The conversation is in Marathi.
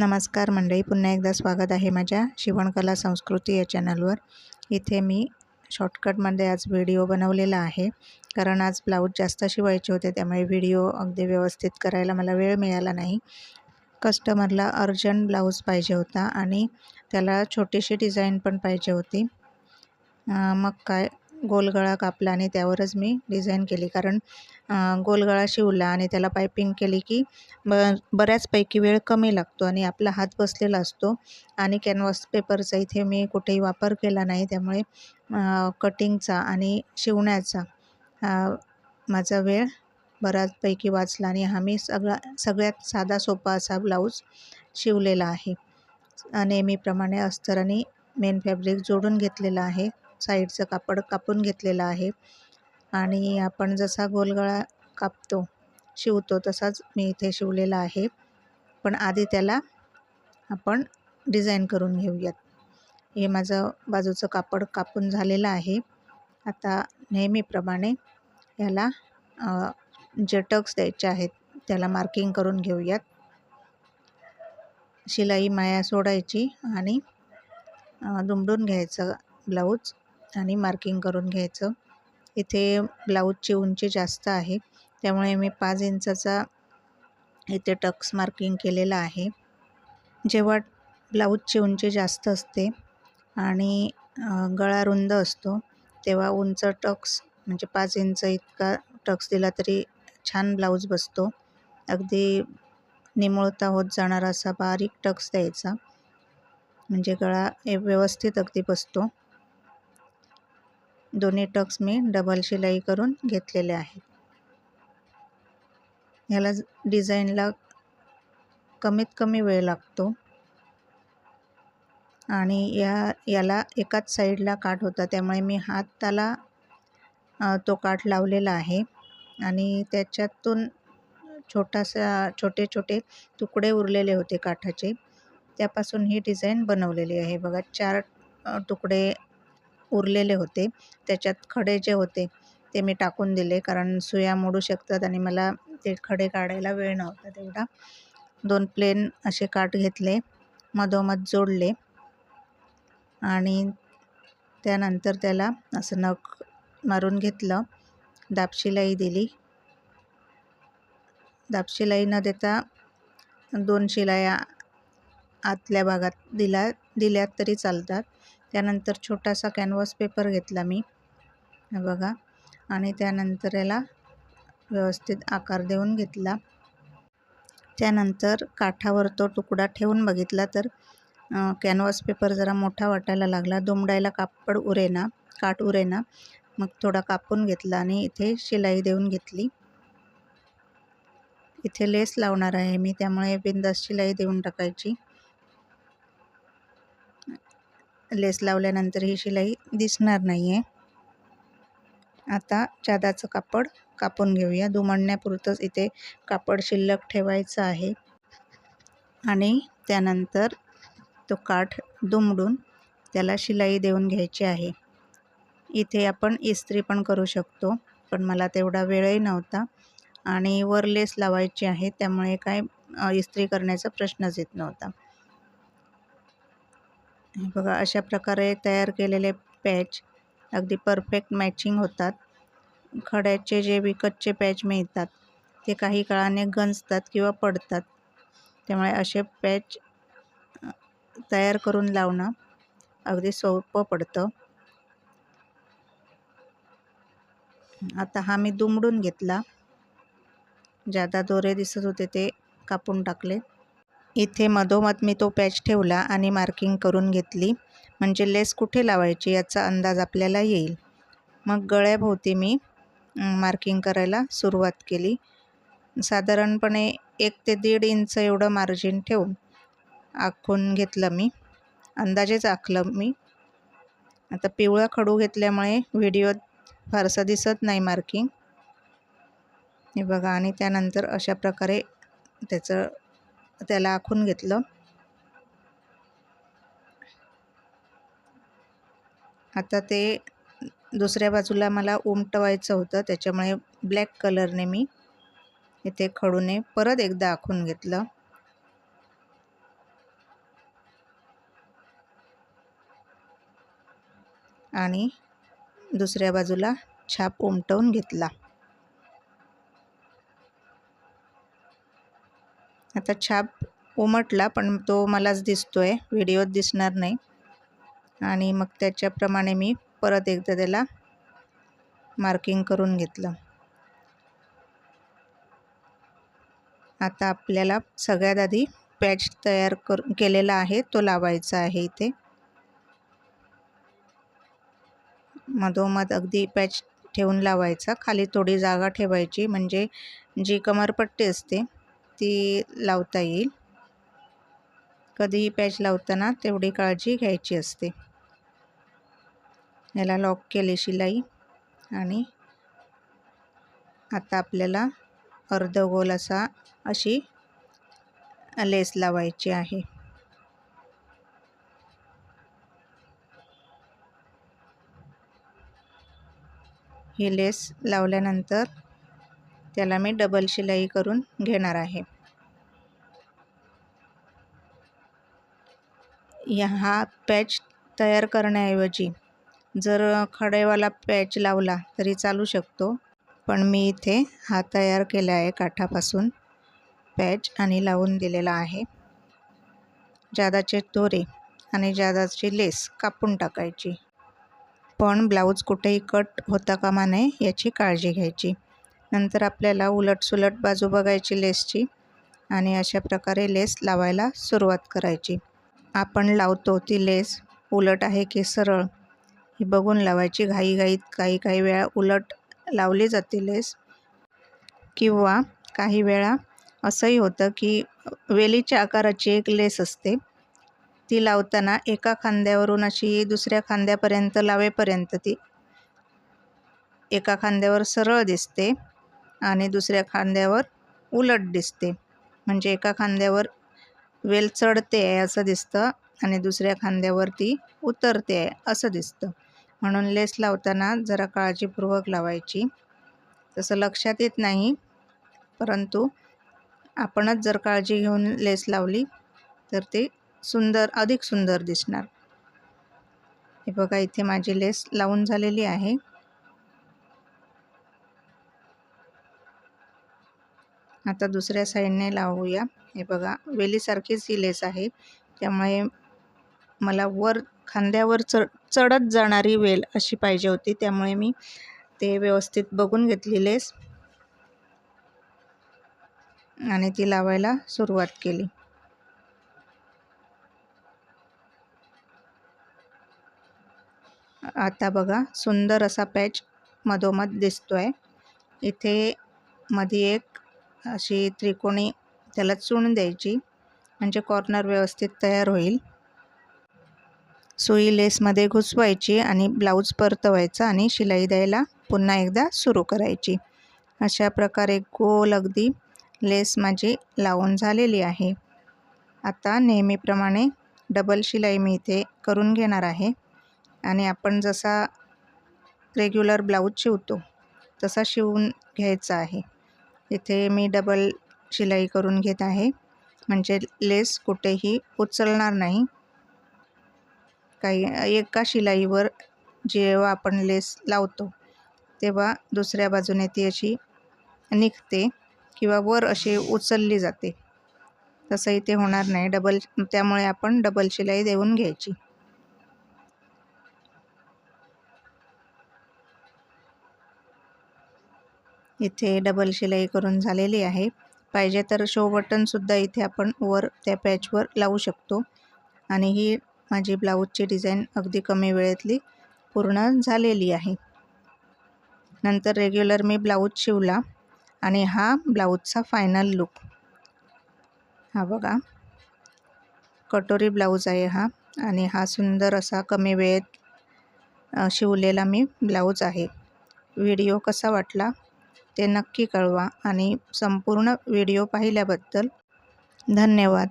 नमस्कार मंडळी पुन्हा एकदा स्वागत आहे माझ्या शिवणकला संस्कृती या चॅनलवर. इथे मी शॉर्टकटमध्ये आज व्हिडिओ बनवलेला आहे. कारण आज ब्लाऊज जास्त शिवायचे होते त्यामुळे व्हिडिओ अगदी व्यवस्थित करायला मला वेळ मिळाला नाही. कस्टमरला अर्जंट ब्लाऊज पाहिजे होता आणि त्याला छोटीशी डिझाईन पण पाहिजे होती. मग काय गोलगळा कापला आणि त्यावरच मी डिझाईन केली. कारण गोलगळा शिवला आणि त्याला पायपिंग केली की ब बऱ्याचपैकी वेळ कमी लागतो आणि आपला हात बसलेला असतो आणि कॅनव्हास पेपरचा इथे मी कुठेही वापर केला नाही. त्यामुळे कटिंगचा आणि शिवण्याचा माझा वेळ बऱ्याचपैकी वाचला आणि हा मी सगळा सगळ्यात साधा सोपा असा ब्लाऊज शिवलेला आहे. नेहमीप्रमाणे अस्तर आणि मेन फॅब्रिक जोडून घेतलेला आहे. साईडचं कापड कापून घेतलेलं आहे. आणि आपण जसा गोलगळा कापतो शिवतो तसाच मी इथे शिवलेला आहे. पण आधी त्याला आपण डिझाईन करून घेऊयात. हे माझं बाजूचं कापड कापून झालेलं आहे. आता नेहमीप्रमाणे याला जे टक्स द्यायचे आहेत त्याला मार्किंग करून घेऊयात. शिलाई माया सोडायची आणि दुमडून घ्यायचं ब्लाऊज. आणि मार्किंग करून घ्यायचं. इथे ब्लाऊजची उंची जास्त आहे. त्यामुळे मी पाच इंचाचा इथे टक्स मार्किंग केलेला आहे. जेव्हा ब्लाऊजची उंची जास्त असते आणि गळा रुंद असतो तेव्हा उंच टक्स म्हणजे पाच इंच इतका टक्स दिला तरी छान ब्लाऊज बसतो. अगदी निमुळता होत जाणारा असा बारीक टक्स द्यायचा. म्हणजे गळा व्यवस्थित अगदी बसतो. दोन्ही टक्स मी डबल शिलाई करून घेतलेले आहेत. ह्याला डिझाईनला कमीत कमी वेळ लागतो. आणि या याला एकाच साईडला काठ होता त्यामुळे मी हाताला तो काठ लावलेला आहे. आणि त्याच्यातून छोटासा छोटे छोटे तुकडे उरलेले होते काठाचे. त्यापासून ही डिझाईन बनवलेली आहे. बघा चार तुकडे उरलेले होते. त्याच्यात खडे जे होते ते मी टाकून दिले कारण सुया मोडू शकतात आणि मला ते खडे काढायला वेळ नव्हता तेवढा. दोन प्लेन असे काठ घेतले मधोमध जोडले आणि त्यानंतर त्याला असं नख मारून घेतलं. दापशिलाई दिली. दापशिलाई न देता दोन शिलाया आतल्या भागात दिला दिल्यात तरी चालतात. त्यानंतर छोटासा कॅनव्हास पेपर घेतला मी. बघा. आणि त्यानंतर याला व्यवस्थित आकार देऊन घेतला. त्यानंतर काठावर तो तुकडा ठेवून बघितला तर कॅनव्हास पेपर जरा मोठा वाटायला लागला. दुमडायला कापड उरेना काठ उरेना. मग थोडा कापून घेतला आणि इथे शिलाई देऊन घेतली. इथे लेस लावणार आहे मी त्यामुळे बिंदास शिलाई देऊन टाकायची. लेस लावल्यानंतर ही शिलाई दिसणार नाही आहे आता चादाचं कापड कापून घेऊया. दुमडण्यापुरतंच इथे कापड शिल्लक ठेवायचं आहे. आणि त्यानंतर तो काठ दुमडून त्याला शिलाई देऊन घ्यायची आहे. इथे आपण इस्त्री पण करू शकतो पण मला तेवढा वेळही नव्हता. आणि वर लेस लावायची आहे त्यामुळे काय इस्त्री करण्याचा प्रश्नच येत नव्हता. बघा अशा प्रकारे तयार केलेले पॅच अगदी परफेक्ट मॅचिंग होतात. खड्याचे जे विकतचे पॅच मिळतात ते काही काळाने गंजतात किंवा पडतात. त्यामुळे असे पॅच तयार करून लावणं अगदी सोपं पडतं. आता हा मी दुमडून घेतला. ज्यादा दोरे दिसत होते ते कापून टाकले. इथे मधोमध मी तो पॅच ठेवला आणि मार्किंग करून घेतली. म्हणजे लेस कुठे लावायची याचा अंदाज आपल्याला येईल. मग गळ्याभोवती मी मार्किंग करायला सुरुवात केली. साधारणपणे एक ते दीड इंच एवढं मार्जिन ठेवून आखून घेतलं मी. अंदाजेच आखलं मी. आता पिवळा खडू घेतल्यामुळे व्हिडिओत फारसं दिसत नाही मार्किंग. हे बघा आणि त्यानंतर अशा प्रकारे त्याचं त्याला आखून घेतलं. आता ते दुसऱ्या बाजूला मला उमटवायचं होतं त्याच्यामुळे ब्लॅक कलरने मी इथे खडूने परत एकदा आखून घेतलं. आणि दुसऱ्या बाजूला छाप उमटवून घेतला. आता छाप उमटला पण तो मलाच दिसतो आहे व्हिडिओत दिसणार नाही. आणि मग त्याच्याप्रमाणे मी परत एकदा त्याला मार्किंग करून घेतलं. आता आपल्याला सगळ्यात आधी पॅच तयार कर केलेला आहे तो लावायचा आहे इथे. मधोमध अगदी पॅच ठेवून लावायचा. खाली थोडी जागा ठेवायची म्हणजे जी कमरपट्टी असते ती लावता येईल. कधीही पॅच लावताना तेवढी काळजी घ्यायची असते. याला लॉक केली शिलाई आणि आता आपल्याला अर्धगोल असा अशी लेस लावायची आहे. ही लेस लावल्यानंतर त्याला मी डबल शिलाई करून घेणार आहे. हा पॅच तयार करण्याऐवजी जर खडेवाला पॅच लावला तरी चालू शकतो. पण मी इथे हा तयार केला आहे काठापासून पॅच आणि लावून दिलेला आहे. जादाचे दोरे आणि जादाची लेस कापून टाकायची. पण ब्लाऊज कुठेही कट होता कामा नये याची काळजी घ्यायची. नंतर आपल्याला उलटसुलट बाजू बघायची लेसची आणि अशा प्रकारे लेस लावायला सुरुवात करायची. आपण लावतो ती लेस. उलट आहे की सरळ. ही बघून लावायची घाईघाईत. काही काही वेळा उलट लावली जाते लेस. किंवा काही वेळा असंही होतं की वेलीच्या आकाराची एक लेस असते. ती लावताना एका खांद्यावरून अशी दुसऱ्या खांद्यापर्यंत लावेपर्यंत ती एका खांद्यावर सरळ दिसते. आणि दुसऱ्या खांद्यावर उलट दिसते. म्हणजे एका खांद्यावर वेल चढते आहे असं दिसतं आणि दुसऱ्या खांद्यावर ती उतरते आहे असं दिसतं. म्हणून लेस लावताना जरा काळजीपूर्वक लावायची. तसं लक्षात येत नाही परंतु आपणच जर काळजी घेऊन लेस लावली तर ते सुंदर अधिक सुंदर दिसणार. हे बघा इथे माझी लेस लावून झालेली आहे. आता दुसऱ्या साईडने लावूया. हे बघा वेलीसारखीच ही लेस आहे. त्यामुळे मला वर खांद्यावर चढ चढत जाणारी वेल अशी पाहिजे होती. त्यामुळे मी ते व्यवस्थित बघून घेतली लेस आणि ती लावायला सुरुवात केली. आता बघा सुंदर असा पॅच मधोमध दिसतोय. इथे मध्ये एक अशी त्रिकोणी त्याला चूण द्यायची. म्हणजे कॉर्नर व्यवस्थित तयार होईल. सुई लेसमध्ये घुसवायची आणि ब्लाऊज परतवायचा आणि शिलाई द्यायला पुन्हा एकदा सुरू करायची. अशा प्रकारे गोल अगदी लेस माझी लावून झालेली आहे. आता नेहमीप्रमाणे डबल शिलाई मी इथे करून घेणार आहे. आणि आपण जसा रेग्युलर ब्लाऊज शिवतो तसा शिवून घ्यायचा आहे. इथे मी डबल शिलाई करून घेत आहे. म्हणजे लेस कुठेही उचलणार नाही. काही एका शिलाईवर जेव्हा आपण लेस लावतो तेव्हा दुसऱ्या बाजूने ती अशी निघते किंवा वर अशी उचलली जाते. तसं इथे होणार नाही. डबल त्यामुळे आपण डबल शिलाई देऊन घ्यायची. इथे डबल शिलाई करून झालेली आहे. पाहिजे तर शो बटनसुद्धा इथे आपण वर त्या पॅचवर लावू शकतो. आणि ही माझी ब्लाऊजची डिझाईन अगदी कमी वेळेतली पूर्ण झालेली आहे. नंतर रेग्युलर मी ब्लाऊज शिवला आणि हा ब्लाऊजचा फायनल लुक हा बघा. कटोरी ब्लाऊज आहे हा आणि हा सुंदर असा कमी वेळेत शिवलेला मी ब्लाऊज आहे. व्हिडिओ कसा वाटला? ते नक्की कळवा आणि संपूर्ण व्हिडिओ पाहिल्याबद्दल धन्यवाद.